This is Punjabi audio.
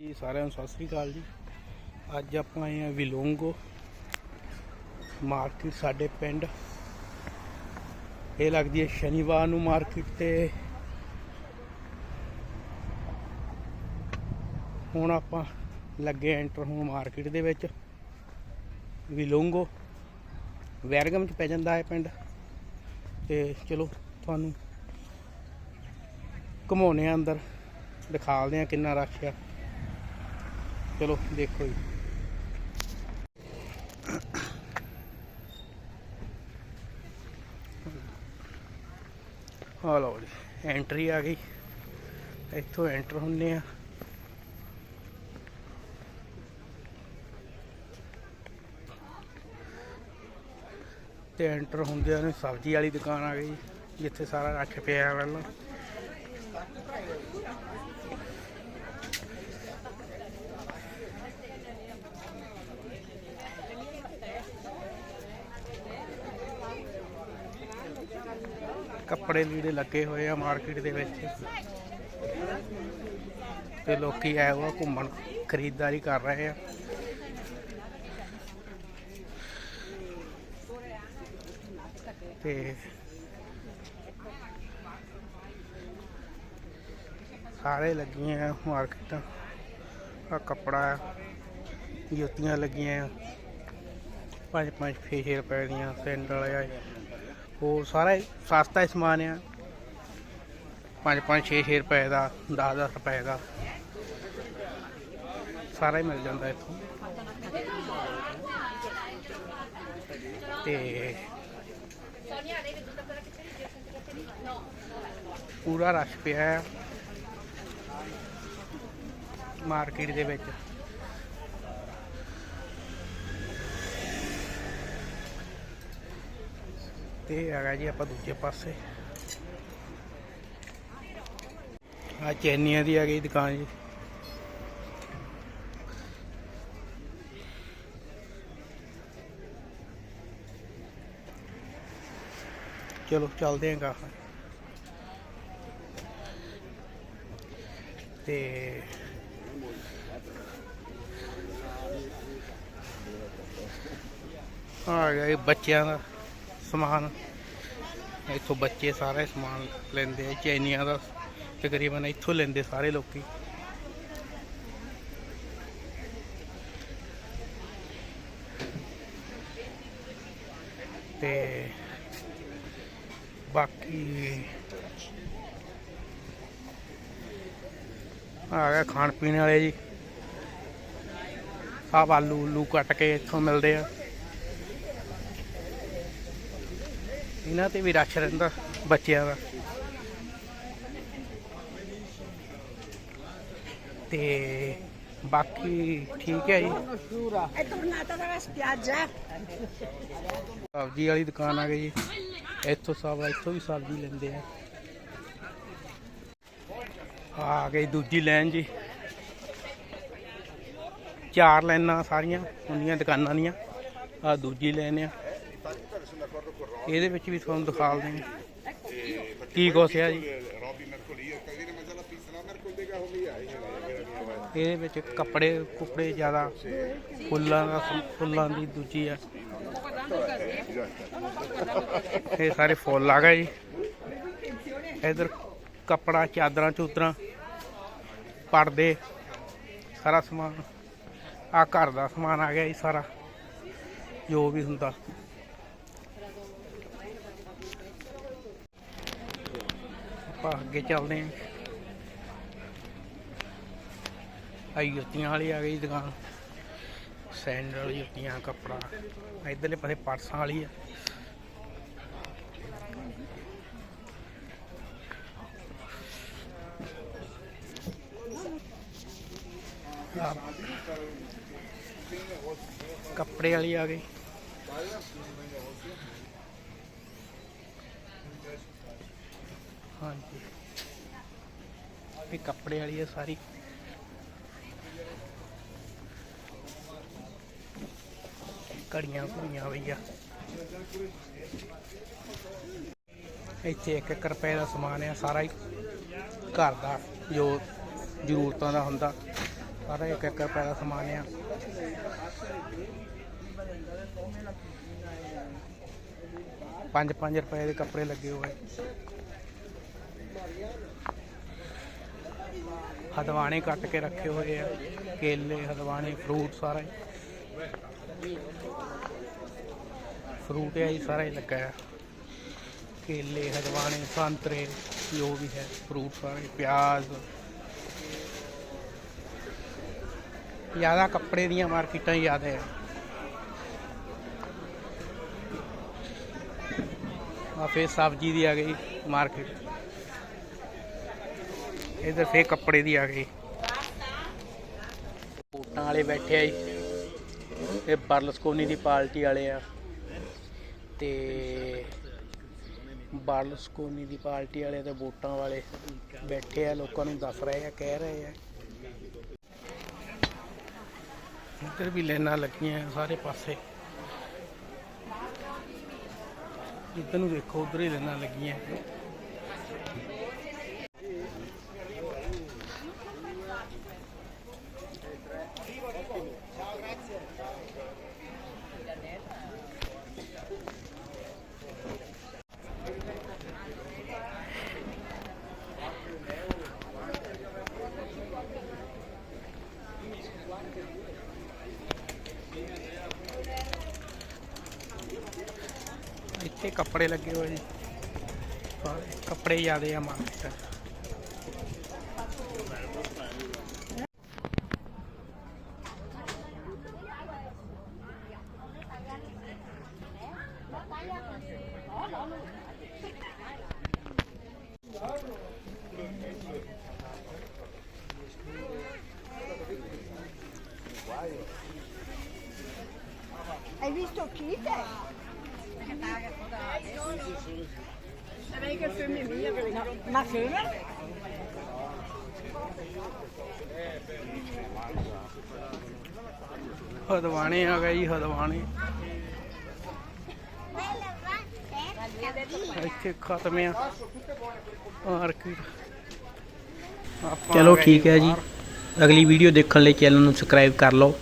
ਜੀ, ਸਾਰਿਆਂ ਨੂੰ ਸਤਿ ਸ੍ਰੀ ਅਕਾਲ ਜੀ। ਅੱਜ ਆਪਾਂ ਆਏ ਆ ਵਿਲੋਂਗੋ ਮਾਰਕੀਟ, ਸਾਡੇ ਪਿੰਡ। ਇਹ ਲੱਗਦੀ ਹੈ ਸ਼ਨੀਵਾਰ ਨੂੰ ਮਾਰਕੀਟ ਤੇ। ਹੁਣ ਆਪਾਂ ਲੱਗੇ ਐਂਟਰ ਹੋਣ ਮਾਰਕੀਟ ਦੇ ਵਿੱਚ। ਵਿਲੋਂਗੋ, ਵੈਰਗਮ ਚ ਪੈ ਜਾਂਦਾ ਹੈ ਪਿੰਡ। ਤੇ ਚਲੋ, ਤੁਹਾਨੂੰ ਘੁਮਾਉਣੇ ਆ ਅੰਦਰ। ਦਿਖਾਲਦੇ ਆ ਕਿੰਨਾ ਰਸ਼ ਆ। ਚਲੋ, ਦੇਖੋ ਜੀ। ਆ ਲਓ ਜੀ ਐਂਟਰੀ ਆ ਗਈ। ਇੱਥੋਂ ਐਂਟਰ ਹੁੰਨੇ ਆ। ਤੇ ਐਂਟਰ ਹੁੰਦਿਆਂ ਨੂੰ ਸਬਜ਼ੀ ਵਾਲੀ ਦੁਕਾਨ ਆ ਗਈ, ਜਿੱਥੇ ਸਾਰਾ ਰੱਖ ਪਿਆ ਪਹਿਲਾਂ ਕੱਪੜੇ ਲੀੜੇ ਲੱਗੇ ਹੋਏ ਆ ਮਾਰਕੀਟ ਦੇ ਵਿੱਚ। ਤੇ ਲੋਕੀ ਆਏ ਹੋਏ ਘੁੰਮਣ, ਖਰੀਦਦਾਰੀ ਕਰ ਰਹੇ ਆ। ਤੇ ਸਾਰੇ ਲੱਗੀਆਂ ਆ ਮਾਰਕੀਟਾਂ। ਆ ਕੱਪੜਾ, ਜੁੱਤੀਆਂ ਲੱਗੀਆਂ ਆ। ਪੰਜ ਪੰਜ ਛੇ ਛੇ ਰੁਪਏ ਦੀਆਂ ਸੈਂਡਲ ਆ। ਹੋਰ ਸਾਰਾ ਹੀ ਸਸਤਾ ਹੀ ਸਮਾਨ ਆ। 5 5 6 6 ਰੁਪਏ ਦਾ 10 10 ਰੁਪਏ ਦਾ। ਸਾਰਾ ਹੀ ਮਿਲ ਜਾਂਦਾ ਇੱਥੋਂ। ਤੇ ਪੂਰਾ ਰਸ਼ ਪਿਆ ਹੈ। ਮਾਰਕੀਟ ਦੇ ਵਿੱਚ। ਤੇ ਹੈਗਾ ਜੀ ਆਪਾਂ ਦੂਜੇ ਪਾਸੇ। ਆ ਚੈਨੀਆਂ ਦੀ ਆ ਗਈ ਦੁਕਾਨ ਜੀ। ਚਲੋ ਚੱਲਦੇ ਆਂ ਗਾਹਾਂ। ਤੇ ਆ ਗਿਆ ਇਹ ਬੱਚਿਆਂ ਦਾ। ਸਮਾਨ। ਇੱਥੋਂ ਬੱਚੇ ਸਾਰਾ ਸਮਾਨ ਲੈਂਦੇ ਆ, ਚੈਨੀਆਂ ਦਾ ਤਕਰੀਬਨ ਇੱਥੋਂ ਲੈਂਦੇ ਸਾਰੇ ਲੋਕੀ। ਤੇ ਬਾਕੀ ਆ ਗਿਆ ਖਾਣ ਪੀਣ ਵਾਲੇ ਜੀ। ਸਭ ਆਲੂ ਉਲੂ ਕੱਟ ਕੇ ਇੱਥੋਂ ਮਿਲਦੇ ਆ। ਇਹਨਾਂ ਤੇ ਵੀ ਰਸ਼ ਰਹਿੰਦਾ ਬੱਚਿਆਂ ਦਾ। ਤੇ ਬਾਕੀ ਠੀਕ ਹੈ ਜੀ। ਸਬਜ਼ੀ ਵਾਲੀ ਦੁਕਾਨ ਆ ਗਈ ਜੀ। ਇੱਥੋਂ ਸਭ, ਇੱਥੋਂ ਵੀ ਸਬਜ਼ੀ ਲੈਂਦੇ ਆ। ਆ ਗਈ ਦੂਜੀ ਲਾਈਨ ਜੀ। ਚਾਰ ਲਾਈਨਾਂ ਸਾਰੀਆਂ ਹੁੰਦੀਆਂ ਦੁਕਾਨਾਂ ਦੀਆਂ। ਆ ਦੂਜੀ ਲਾਈਨ ਆ। ਇਹਦੇ ਵਿੱਚ ਵੀ ਤੁਹਾਨੂੰ ਦਿਖਾਲਦੇ ਆ ਕੀ ਕੁਛ ਆ ਜੀ? ਇਹਦੇ ਵਿੱਚ ਕੱਪੜੇ ਕੁਪੜੇ ਜ਼ਿਆਦਾ ਫੁੱਲਾਂ ਦਾ ਫੁੱਲਾਂ ਦੀ ਦੂਜੀ ਆ। ਇਹ ਸਾਰੇ ਫੁੱਲ ਆ ਗਏ ਜੀ। ਇਧਰ ਕੱਪੜਾ ਚਾਦਰਾਂ ਚੂਦਰਾਂ ਪਰਦੇ ਸਾਰਾ ਸਮਾਨ। ਆ ਘਰ ਦਾ ਸਮਾਨ ਆ ਗਿਆ ਜੀ ਸਾਰਾ। ਜੋ ਵੀ ਹੁੰਦਾ। ਆਪਾਂ ਅੱਗੇ ਚੱਲਦੇ ਹਾਂ। ਆਈ ਜੁੱਤੀਆਂ ਵਾਲੀ ਆ ਗਈ ਦੁਕਾਨ। ਸੈਂਡਲ ਜੁੱਤੀਆਂ, ਕੱਪੜਾ। ਇਧਰਲੇ ਪਾਸੇ ਪਰਸਾਂ ਵਾਲੀ ਆ। ਕੱਪੜੇ ਵਾਲੀ ਆ ਗਈ। ਹਾਂਜੀ। ਇਹ ਕੱਪੜੇ ਵਾਲੀ ਹੈ ਸਾਰੀ। ਘੜੀਆਂ ਘੁੜੀਆਂ ਭਈਆ ਇੱਥੇ ਇੱਕ ਰੁਪਏ ਦਾ ਸਮਾਨ ਆ, ਸਾਰਾ ਹੀ ਘਰ ਦਾ, ਜੋ ਜ਼ਰੂਰਤਾਂ ਦਾ ਹੁੰਦਾ। ਸਾਰਾ ਇੱਕ ਇੱਕ ਰੁਪਏ ਦਾ ਸਮਾਨ ਆ। ਪੰਜ ਪੰਜ ਰੁਪਏ ਦੇ ਕੱਪੜੇ ਲੱਗੇ ਹੋਏ। ਹਦਵਾਣੇ ਕੱਟ ਕੇ ਰੱਖੇ ਹੋਏ ਆ, ਕੇਲੇ, ਹਦਵਾਣੇ ਫਰੂਟ ਸਾਰਾ। ਹੀ ਫਰੂਟ ਹੈ ਹੀ ਸਾਰਾ ਹੀ ਲੱਗਾ ਹੈ ਕੇਲੇ, ਹਦਵਾਣੇ, ਸੰਤਰੇ, ਜੋ ਵੀ ਹੈ ਫਰੂਟ ਸਾਰੇ, ਪਿਆਜ਼। ਜ਼ਿਆਦਾ ਕੱਪੜੇ ਦੀਆਂ ਮਾਰਕੀਟਾਂ ਹੀ ਜ਼ਿਆਦਾ ਹੈ ਆ ਫੇਰ ਸਬਜ਼ੀ ਦੀ ਆ ਗਈ ਮਾਰਕੀਟ। ਇਧਰ ਫੇਰ ਕੱਪੜੇ ਦੀ ਆ ਗਈ। ਬੂਟਾਂ ਵਾਲੇ ਬੈਠੇ ਆ ਜੀ। ਇਹ ਬਰਲਸਕੋਨੀ ਦੀ ਪਾਰਟੀ ਵਾਲੇ ਆ। ਤੇ ਬਰਲਸਕੋਨੀ ਦੀ ਪਾਰਟੀ ਵਾਲੇ ਤੇ ਵੋਟਾਂ ਵਾਲੇ ਬੈਠੇ ਆ ਲੋਕਾਂ ਨੂੰ ਦੱਸ ਰਹੇ ਆ ਕਹਿ ਰਹੇ ਆ। ਇੱਧਰ ਵੀ ਲਾਈਨਾਂ ਲੱਗੀਆਂ ਸਾਰੇ ਪਾਸੇ। ਇੱਧਰ ਨੂੰ ਦੇਖੋ ਉਧਰ ਹੀ ਲਾਈਨਾਂ ਲੱਗੀਆਂ ਇੱਥੇ ਕੱਪੜੇ ਲੱਗੇ ਹੋਏ ਜੀ ਸਾਰੇ ਕੱਪੜੇ ਜ਼ਿਆਦੇ ਆ market Hai visto Kite? Femmine? ਹਦਵਾਣੇ ਆ ਗਏ ਜੀ ਹਦਵਾਣੇ। ਇੱਥੇ ਖਤਮ ਆ। ਮਾਰਕੀਟ ਚਲੋ ਠੀਕ ਹੈ ਜੀ। ਅਗਲੀ ਵੀਡੀਓ ਦੇਖਣ ਲਈ ਚੈਨਲ ਨੂੰ ਸਬਸਕ੍ਰਾਈਬ ਕਰ ਲਓ।